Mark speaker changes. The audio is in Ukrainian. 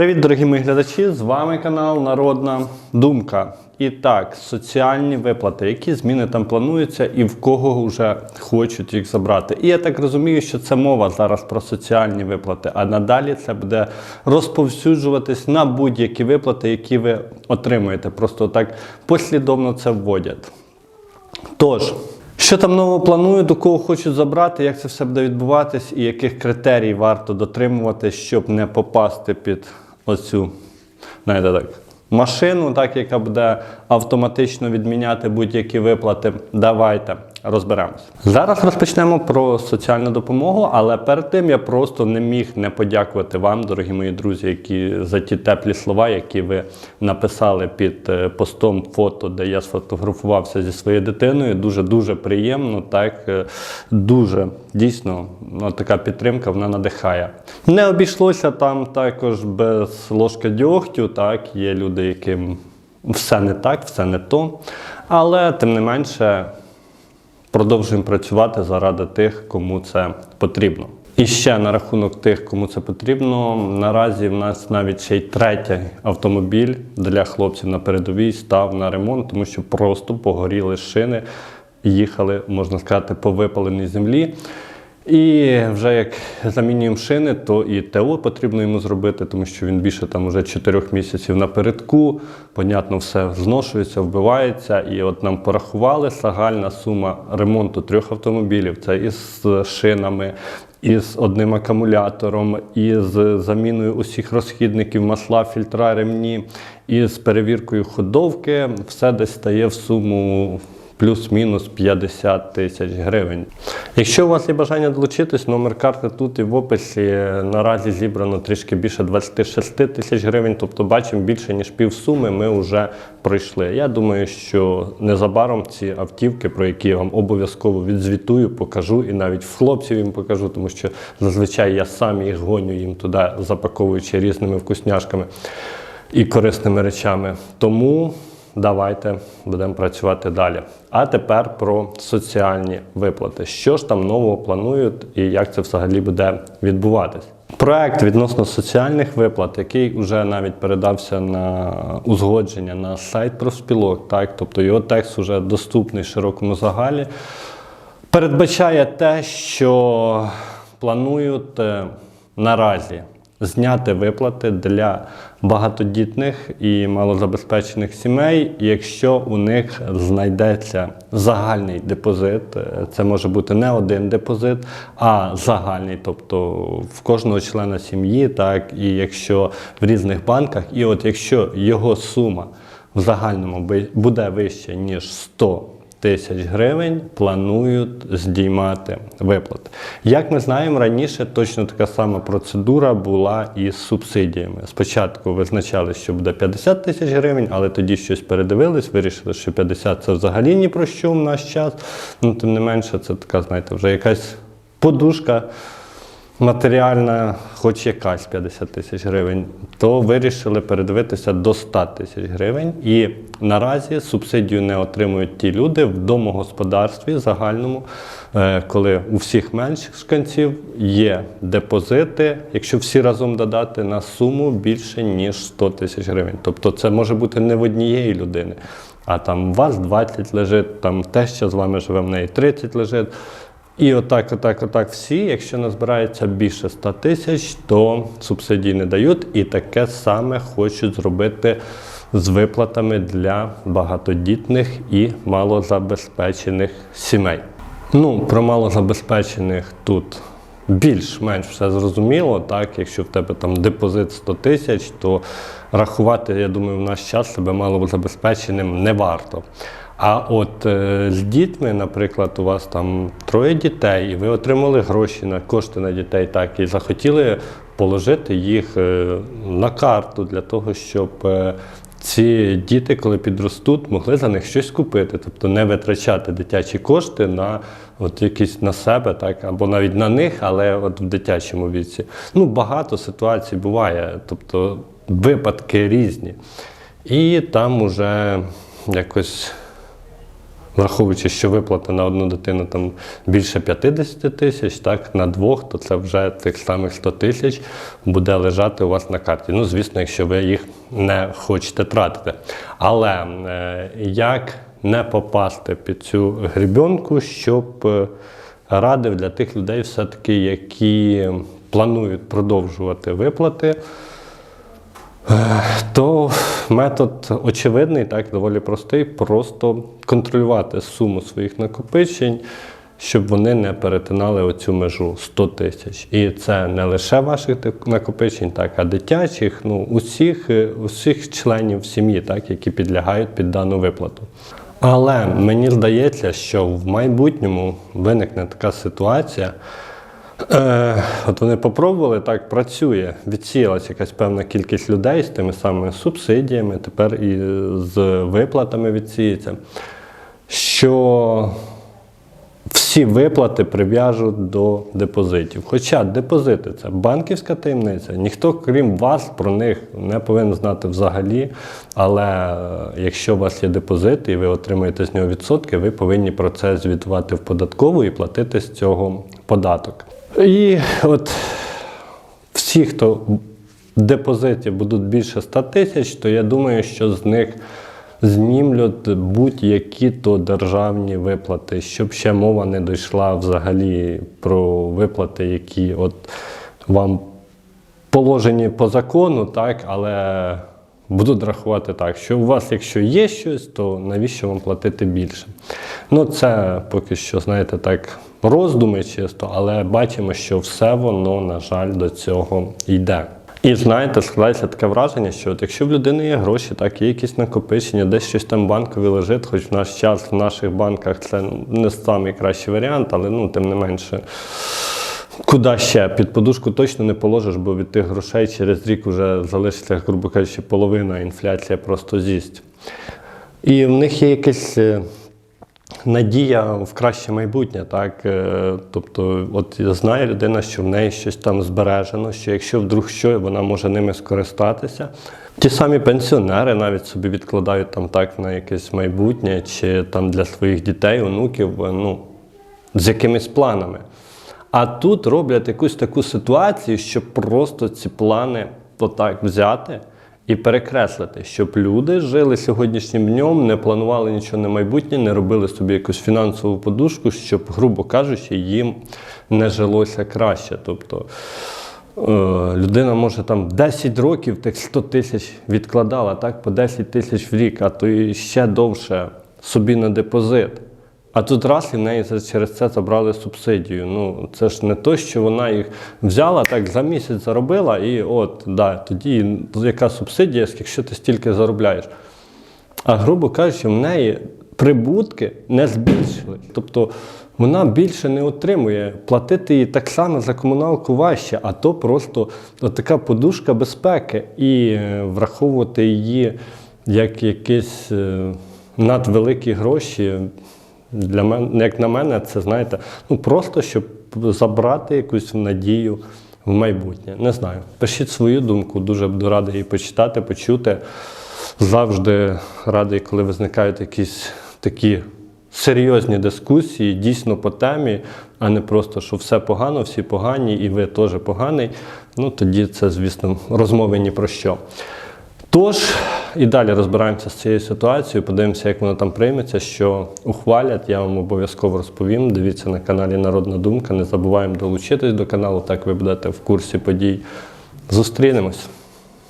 Speaker 1: Привіт, дорогі мої глядачі! З вами канал Народна Думка. І так, соціальні виплати, які зміни там плануються і в кого вже хочуть їх забрати. І я так розумію, що це мова зараз про соціальні виплати, а надалі це буде розповсюджуватись на будь-які виплати, які ви отримуєте. Просто так послідовно це вводять. Тож, що там нового планую, до кого хочуть забрати, як це все буде відбуватись, і яких критерій варто дотримуватись, щоб не попасти під оцю знаєте, так, машину, так, яка буде автоматично відміняти будь-які виплати. Давайте розберемось. Зараз розпочнемо про соціальну допомогу, але перед тим я просто не міг не подякувати вам, дорогі мої друзі, які за ті теплі слова, які ви написали під е, постом фото, де я сфотографувався зі своєю дитиною. Дуже дуже приємно. Так е, дуже дійсно ну, така підтримка вона надихає. Не обійшлося там також без ложки дьогтю. Так є люди, яким все не так, все не то. Але тим не менше продовжуємо працювати заради тих, кому це потрібно. І ще на рахунок тих, кому це потрібно. Наразі в нас навіть ще й третій автомобіль для хлопців на передовій став на ремонт, тому що просто погоріли шини, їхали, можна сказати, по випаленій землі. І вже як замінюємо шини, то і ТО потрібно йому зробити, тому що він більше там уже 4 місяців напередку. Понятно, все зношується, вбивається. І от нам порахували загальна сума ремонту трьох автомобілів. Це із шинами, із одним акумулятором, із заміною усіх розхідників, масла, фільтра, ремні, із перевіркою ходовки. Все десь стає в суму плюс-мінус 50 тисяч гривень. Якщо у вас є бажання долучитись, номер карти тут і в описі наразі зібрано трішки більше 26 тисяч гривень, тобто бачимо більше ніж пів суми ми вже пройшли. Я думаю, що незабаром ці автівки, про які я вам обов'язково відзвітую, покажу і навіть хлопців їм покажу, тому що зазвичай я сам їх гоню їм туди, запаковуючи різними вкусняшками і корисними речами. Тому давайте будемо працювати далі. А тепер про соціальні виплати. Що ж там нового планують і як це взагалі буде відбуватись? Проект відносно соціальних виплат, який вже навіть передався на узгодження на сайт профспілок, так тобто його текст вже доступний широкому загалі, передбачає те, що планують е, наразі зняти виплати для багатодітних і малозабезпечених сімей, якщо у них знайдеться загальний депозит. Е, Це може бути не один депозит, а загальний, тобто в кожного члена сім'ї, так і якщо в різних банках, і от якщо його сума в загальному буде вища ніж 100 тисяч гривень планують здіймати виплати. Як ми знаємо, раніше точно така сама процедура була із субсидіями. Спочатку визначали, що буде 50 тисяч гривень, але тоді щось передивились, вирішили, що 50 це взагалі ні про що в наш час. Ну, тим не менше, це така, знаєте, вже якась подушка матеріальна, хоч якась 50 тисяч гривень, то вирішили передивитися до 100 тисяч гривень. І наразі субсидію не отримують ті люди в домогосподарстві загальному, е, коли у всіх мешканців є депозити, якщо всі разом додати на суму більше ніж 100 тисяч гривень. Тобто це може бути не в однієї людини. А там у вас 20 лежить, там теща з вами живе, в неї 30 лежить. І отак, отак, отак всі, якщо назбирається більше 100 тисяч, то субсидії не дають. І таке саме хочуть зробити з виплатами для багатодітних і малозабезпечених сімей. Ну, про малозабезпечених тут більш-менш все зрозуміло. Так, якщо в тебе там депозит 100 тисяч, то рахувати, я думаю, в наш час себе малозабезпеченим не варто. А от е, з дітьми, наприклад, у вас там троє дітей, і ви отримали гроші на кошти на дітей, так і захотіли положити їх е, на карту для того, щоб е, ці діти, коли підростуть, могли за них щось купити, тобто не витрачати дитячі кошти на от якісь на себе, так або навіть на них, але от в дитячому віці. Ну багато ситуацій буває, тобто випадки різні. І там уже якось Враховуючи, що виплата на одну дитину там більше 50 тисяч, так, на двох, то це вже тих самих 100 тисяч буде лежати у вас на карті. Ну, звісно, якщо ви їх не хочете тратити. Але е, як не попасти під цю грібенку, щоб е, радив для тих людей, все-таки, які планують продовжувати виплати, то метод очевидний, так, доволі простий, просто контролювати суму своїх накопичень, щоб вони не перетинали оцю межу 100 тисяч. І це не лише ваших накопичень, так, а дитячих, ну, усіх, е, усіх членів сім'ї, так, які підлягають під дану виплату. Але мені здається, що в майбутньому виникне така ситуація. Е, от вони попробували, так працює. Відсіялася якась певна кількість людей з тими самими субсидіями, тепер і з виплатами відсіється. Що всі виплати прив'яжуть до депозитів. Хоча депозити це банківська таємниця, ніхто, крім вас, про них не повинен знати взагалі. Але е, якщо у вас є депозит і ви отримуєте з нього відсотки, ви повинні про це звітувати в податкову і платити з цього податок. І от всі, хто в депозиті будуть більше 100 тисяч, то я думаю, що з них знімлють будь-які то державні виплати, щоб ще мова не дійшла взагалі про виплати, які от вам положені по закону, так, але будуть рахувати так, що у вас, якщо є щось, то навіщо вам платити більше? Ну, це поки що, знаєте, так, роздуми чисто, але бачимо, що все воно, на жаль, до цього йде. І знаєте, складається таке враження, що от якщо в людини є гроші, так є якісь накопичення, десь щось там банкові лежить, хоч в наш час в наших банках це не найкращий варіант, але ну тим не менше. Куди ще? Під подушку точно не положиш, бо від тих грошей через рік вже залишиться, грубо кажучи, половина, інфляція просто з'їсть. І в них є якась е, надія в краще майбутнє. Так? Е, Тобто, от знає людина, що в неї щось там збережено, що якщо вдруг що, вона може ними скористатися. Ті самі пенсіонери навіть собі відкладають там так на якесь майбутнє, чи там для своїх дітей, онуків, е, ну, з якимись планами. А тут роблять якусь таку ситуацію, щоб просто ці плани отак взяти і перекреслити, щоб люди жили сьогоднішнім днем, не планували нічого на майбутнє, не робили собі якусь фінансову подушку, щоб, грубо кажучи, їм не жилося краще. Тобто е, людина може там 10 років тих 100 тисяч відкладала, так, по 10 тисяч в рік, а то і ще довше собі на депозит. А тут раз і неї через це забрали субсидію. Ну це ж не то, що вона їх взяла, так за місяць заробила, і от да, тоді яка субсидія, якщо ти стільки заробляєш. А грубо кажучи, в неї прибутки не збільшились. Тобто вона більше не отримує. Платити їй так само за комуналку важче, а то просто така подушка безпеки. І е, враховувати її як якісь е, надвеликі гроші. Для мене, як на мене, це знаєте, ну просто щоб забрати якусь надію в майбутнє. Не знаю. Пишіть свою думку, дуже буду радий її почитати, почути. Завжди радий, коли визникають якісь такі серйозні дискусії, дійсно по темі, а не просто, що все погано, всі погані, і ви теж поганий. Ну тоді це, звісно, розмови ні про що. Тож, і далі розбираємося з цією ситуацією, подивимося, як воно там прийметься, що ухвалять. Я вам обов'язково розповім. Дивіться на каналі Народна Думка. Не забуваємо долучитись до каналу, так ви будете в курсі подій. Зустрінемось.